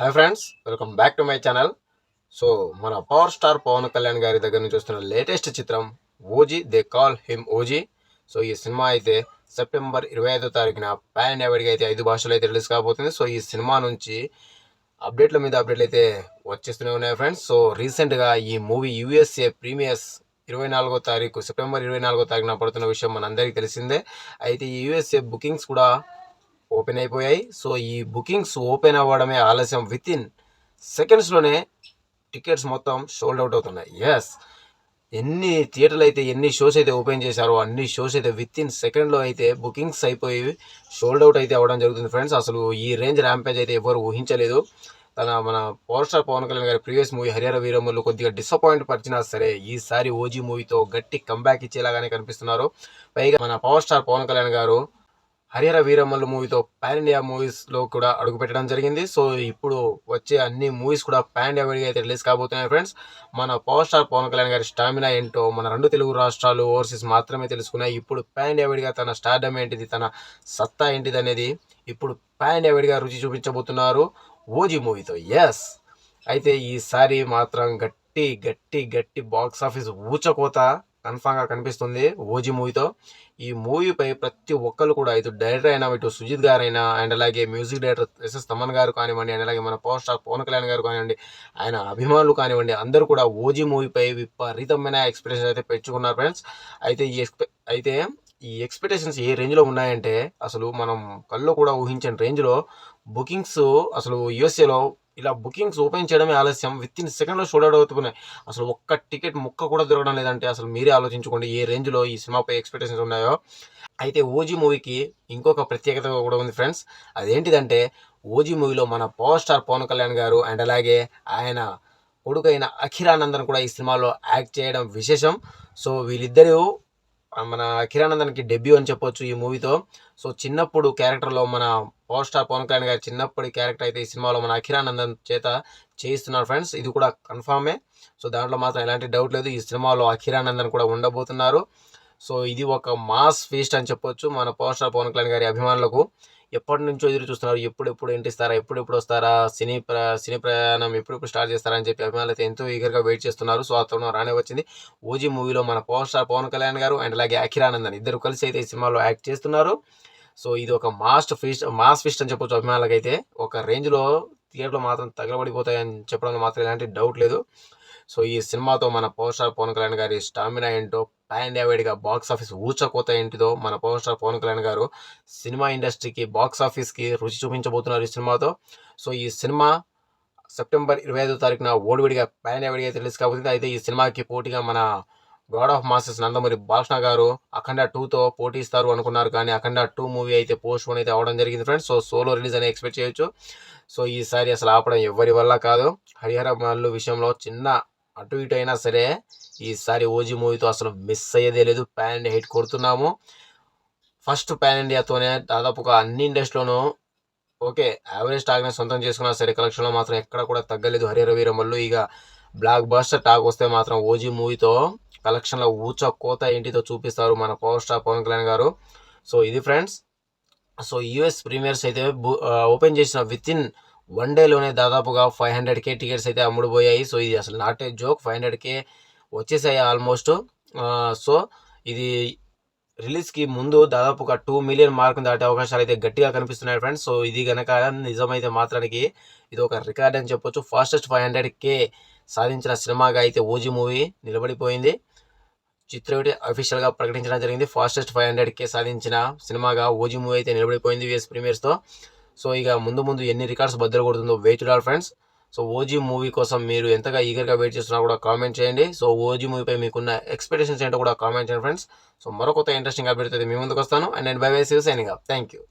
Hi friends welcome back to my channel so మన power star Pawan Kalyan గారి దగ్గర నుంచి వస్తున్న లేటెస్ట్ చిత్రం OG they call him OG so ఈ సినిమా అయితే సెప్టెంబర్ ఇరవై ఐదో తారీఖున ప్యాన్ ఎవరిగా అయితే ఐదు భాషలు అయితే రిలీజ్ కాబోతుంది. సో ఈ సినిమా నుంచి అప్డేట్ల మీద అప్డేట్లు అయితే వచ్చేస్తూనే ఉన్నాయి ఫ్రెండ్స్ సో రీసెంట్గా ఈ మూవీ యూఎస్ఏ ప్రీమియర్స్ ఇరవై నాలుగో తారీఖు సెప్టెంబర్ ఇరవై నాలుగో తారీఖున పడుతున్న విషయం మనందరికీ తెలిసిందే. అయితే ఈ యూఎస్ఏ బుకింగ్స్ కూడా ఓపెన్ అయిపోయాయి. సో ఈ బుకింగ్స్ ఓపెన్ అవ్వడమే ఆలస్యం. విత్ ఇన్ సెకండ్స్లోనే టికెట్స్ మొత్తం సోల్డ్ అవుట్ అవుతున్నాయి. ఎస్ ఎన్ని థియేటర్లు అయితే ఎన్ని షోస్ అయితే ఓపెన్ చేశారో అన్ని షోస్ అయితే విత్ ఇన్ సెకండ్లో అయితే బుకింగ్స్ అయిపోయి సోల్డ్ అవుట్ అయితే అవ్వడం జరుగుతుంది ఫ్రెండ్స్. అసలు ఈ రేంజ్ ర్యాంపేజ్ అయితే ఎవరు ఊహించలేదు. తన మన పవర్ స్టార్ పవన్ కళ్యాణ్ గారి ప్రీవియస్ మూవీ హరిహర వీరమ్మలు కొద్దిగా డిసప్పాయింట్ పరిచినా సరే ఈసారి ఓజీ మూవీతో గట్టి కంబ్యాక్ ఇచ్చేలాగానే కనిపిస్తున్నారు. పైగా మన పవర్ స్టార్ పవన్ కళ్యాణ్ గారు హరిహర వీరమ్మలు మూవీతో పాన్ ఇండియా మూవీస్లో కూడా అడుగు పెట్టడం జరిగింది. సో ఇప్పుడు వచ్చే అన్ని మూవీస్ కూడా పాన్ ఇండియా విడిగా అయితే రిలీజ్ కాబోతున్నాయి ఫ్రెండ్స్. మన పవర్ స్టార్ పవన్ కళ్యాణ్ గారి స్టామినా ఏంటో మన రెండు తెలుగు రాష్ట్రాలు ఓవర్సీస్ మాత్రమే తెలుసుకున్నాయి. ఇప్పుడు పాన్ ఇండియా విడిగా తన స్టార్డమ్ ఏంటిది తన సత్తా ఏంటిది అనేది ఇప్పుడు పాన్ ఇండియా విడిగా రుచి చూపించబోతున్నారు ఓజీ మూవీతో. ఎస్ అయితే ఈసారి మాత్రం గట్టి గట్టి గట్టి బాక్స్ ఆఫీస్ ఊచకోత కన్ఫామ్గా కనిపిస్తుంది ఓజీ మూవీతో. ఈ మూవీపై ప్రతి ఒక్కరు కూడా ఇటు డైరెక్టర్ అయినా ఇటు సుజిత్ గారైనా అండ్ అలాగే మ్యూజిక్ డైరెక్టర్ ఎస్ఎస్ తమన్ గారు కానివ్వండి అండ్ అలాగే మన పవర్ స్టార్ పవన్ కళ్యాణ్ గారు కానివ్వండి ఆయన అభిమానులు కానివ్వండి అందరూ కూడా ఓజీ మూవీపై విపరీతమైన ఎక్స్పెక్టేషన్ అయితే పెంచుకున్నారు ఫ్రెండ్స్. అయితే ఈ ఎక్స్పె అయితే ఈ ఎక్స్పెక్టేషన్స్ ఏ రేంజ్లో ఉన్నాయంటే అసలు మనం కళ్ళు కూడా ఊహించని రేంజ్లో బుకింగ్స్ అసలు యూఎస్ఏలో ఇలా బుకింగ్స్ ఓపెన్ చేయడమే ఆలస్యం. విత్ ఇన్ సెకండ్లో షోడౌట్ అవుతున్నాయి. అసలు ఒక్క టికెట్ ముక్క కూడా దొరకడం లేదంటే అసలు మీరే ఆలోచించుకోండి ఏ రేంజ్లో ఈ సినిమాపై ఎక్స్పెక్టేషన్స్ ఉన్నాయో. అయితే ఓజీ మూవీకి ఇంకొక ప్రత్యేకత కూడా ఉంది ఫ్రెండ్స్ అదేంటిదంటే ఓజీ మూవీలో మన పవర్ స్టార్ పవన్ కళ్యాణ్ గారు అండ్ అలాగే ఆయన కొడుకైన అఖిరానందన్ కూడా ఈ సినిమాలో యాక్ట్ చేయడం విశేషం. సో వీళ్ళిద్దరూ మన అఖిరానందన్కి డెబ్యూ అని చెప్పొచ్చు ఈ మూవీతో సో చిన్నప్పుడు క్యారెక్టర్లో మన పవర్ స్టార్ పవన్ కళ్యాణ్ గారి చిన్నప్పటి క్యారెక్టర్ అయితే ఈ సినిమాలో మన అఖిరానందన్ చేత చేయిస్తున్నారు ఫ్రెండ్స్ ఇది కూడా కన్ఫామే సో దాంట్లో మాత్రం ఎలాంటి డౌట్ లేదు. ఈ సినిమాలో అఖిరానందన్ కూడా ఉండబోతున్నారు. సో ఇది ఒక మాస్ ఫీస్ట్ అని చెప్పొచ్చు మన పవర్ స్టార్ పవన్ కళ్యాణ్ గారి అభిమానులకు. ఎప్పటి నుంచో ఎదురు చూస్తున్నారు. ఎప్పుడెప్పుడు ఎంటిస్తారా ఇంటిస్తారా వస్తారా? సినీ ప్ర సినీ ప్రయాణం ఎప్పుడెప్పుడు స్టార్ట్ చేస్తారా అని చెప్పి అభిమానులు అయితే ఎంతో ఈగర్గా వెయిట్ చేస్తున్నారు. సో అతను రానే వచ్చింది. ఓజీ మూవీలో మన పవర్ స్టార్ పవన్ కళ్యాణ్ గారు అండ్ అలాగే అఖిరానందన్ ఇద్దరు కలిసి అయితే ఈ సినిమాలో యాక్ట్ చేస్తున్నారు. సో ఇది ఒక మాస్ట్ ఫీస్ట్ మాస్ ఫీస్ట్ అని చెప్పొచ్చు అభిమానులకైతే. అయితే ఒక రేంజ్లో థియేటర్లో మాత్రం తగలబడిపోతాయని చెప్పడంలో మాత్రం ఎలాంటి డౌట్ లేదు. సో ఈ సినిమాతో మన పవర్ స్టార్ పవన్ కళ్యాణ్ గారి స్టామినా ఏంటో పాన్గా బాక్స్ ఆఫీస్ ఊచకోత ఏంటిదో మన పవర్ స్టార్ పవన్ కళ్యాణ్ గారు సినిమా ఇండస్ట్రీకి బాక్స్ ఆఫీస్కి రుచి చూపించబోతున్నారు ఈ సినిమాతో. సో ఈ సినిమా సెప్టెంబర్ ఇరవై ఐదో తారీఖున ఓడివిడిగా పాన్ విడిగా అయితే రిలీజ్ కాబోతుంది. అయితే ఈ సినిమాకి పోటీగా మన god of masters Nandamuri Balakrishna గారు అఖండ టూతో పోటీ ఇస్తారు అనుకున్నారు కానీ అఖండ టూ మూవీ అయితే పోస్ట్ పోన్ అయితే అవడం జరిగింది ఫ్రెండ్స్. సో సోలో రిలీజ్ అని ఎక్స్పెక్ట్ చేయొచ్చు. సో ఈసారి అసలు ఆపడం ఎవరి వల్ల కాదు. హరిహర మల్లు విషయంలో చిన్న అటు ఇటు అయినా సరే ఈసారి ఓజీ మూవీతో అసలు మిస్ అయ్యేదే లేదు. ప్యాన్ ఇండియా హిట్ కొడుతున్నాము. ఫస్ట్ ప్యాన్ ఇండియాతోనే దాదాపుగా అన్ని ఇండస్ట్రీలోనూ ఓకే యావరేజ్ టాక్ని సొంతం చేసుకున్నా సరే కలెక్షన్లో మాత్రం ఎక్కడ కూడా తగ్గలేదు హరిహర వీరమల్లు. ఇక బ్లాక్ బస్టర్ టాక్ వస్తే మాత్రం ఓజీ మూవీతో కలెక్షన్లో ఊచ కోత ఏంటితో చూపిస్తారు మన పవర్ స్టార్ పవన్ కళ్యాణ్ గారు. సో ఇది ఫ్రెండ్స్ సో యూఎస్ ప్రీమియర్స్ అయితే ఓపెన్ చేసిన విత్ ఇన్ వన్ డేలోనే దాదాపుగా ఫైవ్ హండ్రెడ్ కే టికెట్స్ అయితే అమ్ముడుపోయాయి. సో ఇది అసలు not a joke five hundred K వచ్చేసాయి ఆల్మోస్ట్ సో ఇది రిలీజ్కి ముందు దాదాపుగా టూ మిలియన్ మార్కులు దాటే అవకాశాలు అయితే గట్టిగా కనిపిస్తున్నాయి ఫ్రెండ్స్ సో ఇది కనుక నిజమైతే మాత్రానికి ఇది ఒక రికార్డ్ అని చెప్పొచ్చు. ఫాస్టెస్ట్ ఫైవ్ హండ్రెడ్ కే సాధించిన సినిమాగా అయితే ఓజీ మూవీ నిలబడిపోయింది. చిత్రవిటి అఫీషియల్గా ప్రకటించడం జరిగింది. ఫాస్టెస్ట్ ఫైవ్ హండ్రెడ్ కే సాధించిన సినిమాగా ఓజీ మూవీ అయితే నిలబడిపోయింది విఎస్ ప్రీమియర్స్తో సో ఇక ముందు ముందు ఎన్ని రికార్డ్స్ బద్దలు కొడుతుందో వెయిట్ చూడాలి ఫ్రెండ్స్ సో ఓజీ మూవీ కోసం మీరు ఎంతగా ఈగర్గా వెయిట్ చేస్తున్నా కూడా కామెంట్ చేయండి. సో ఓజీ మూవీపై మీకున్న ఎక్స్పెక్టేషన్స్ ఏంటో కూడా కామెంట్ చేయండి ఫ్రెండ్స్ సో మరొక ఇంట్రెస్టింగ్ అప్డేట్ అయితే మీ ముందుకు వస్తాను. అండ్ నేను బై బై సీవ్ సైనింగ్ థ్యాంక్ యూ